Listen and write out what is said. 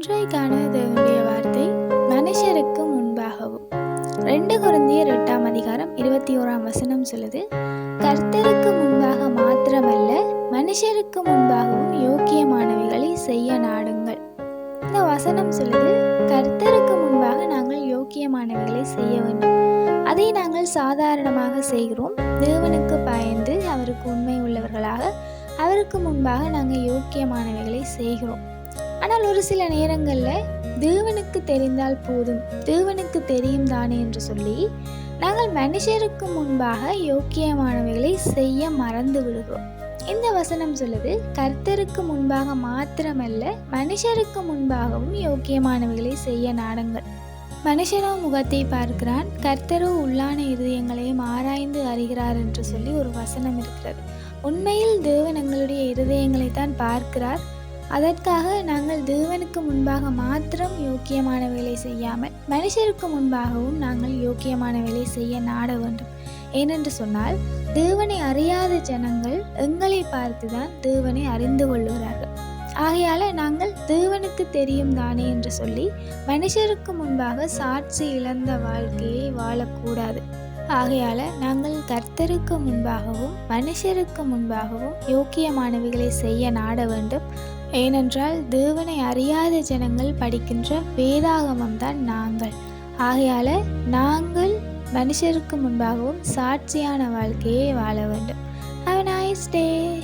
இன்றைக்கான தேவனுடைய வார்த்தை மனுஷருக்கு முன்பாகவும். ரெண்டு குழந்தையர் எட்டாம் அதிகாரம் இருபத்தி ஓராம் வசனம் சொல்லுது கர்த்தருக்கு முன்பாக மாத்திரமல்ல மனுஷருக்கு முன்பாகவும் யோக்கியமானவைகளை செய்ய நாடுங்கள். இந்த வசனம் சொல்லுது கர்த்தருக்கு முன்பாக நாங்கள் யோக்கியமானவைகளை செய்ய வேண்டும். அதை நாங்கள் சாதாரணமாக செய்கிறோம். தேவனுக்கு பயந்து அவருக்கு உண்மை உள்ளவர்களாக அவருக்கு முன்பாக நாங்கள் யோக்கியமானவைகளை செய்கிறோம். ஆனால் ஒரு சில நேரங்களில் தேவனுக்கு தெரிந்தால் போதும். தேவனுக்கு தெரியும் தானே என்று சொல்லி நாங்கள் மனுஷருக்கு முன்பாக யோக்கியமானவைகளை செய்ய மறந்து விடுகிறோம். இந்த வசனம் சொல்லுது கர்த்தருக்கு முன்பாக மாத்திரமல்ல மனுஷருக்கு முன்பாகவும் யோக்கியமானவைகளை செய்ய நாடுங்கள். மனுஷனோ முகத்தை பார்க்கிறான் கர்த்தரோ உள்ளான இருதயங்களையும் ஆராய்ந்து அறிகிறார் என்று சொல்லி ஒரு வசனம் இருக்கிறது. உண்மையில் தேவன் எங்களுடைய இருதயங்களை தான் பார்க்கிறார் அதற்காக நாங்கள் தேவனுக்கு முன்பாக மாத்திரம் யோக்கியமான வேலை செய்யாமல் மனுஷருக்கு முன்பாகவும் நாங்கள் யோக்கியமான வேலை செய்ய நாட வேண்டும். ஏனென்று சொன்னால் தேவனை அறியாத ஜனங்கள் எங்களை பார்த்துதான் தேவனை அறிந்து கொள்கிறார்கள் ஆகையால் நாங்கள் தேவனுக்கு தெரியும் தானே என்று சொல்லி மனுஷருக்கு முன்பாக சாட்சி இழந்த வாழ்க்கையை வாழக்கூடாது. ஆகையால் நாங்கள் கர்த்தருக்கு முன்பாகவும் மனுஷருக்கு முன்பாகவும் யோக்கியமானவைகளை செய்ய நாட வேண்டும். ஏனென்றால் தேவனை அறியாத ஜனங்கள் படிக்கின்ற வேதாகமம் தான் நாங்கள். ஆகையால் நாங்கள் மனுஷருக்கு முன்பாகவும் சாட்சியான வாழ்க்கையை வாழ வேண்டும். Have nice day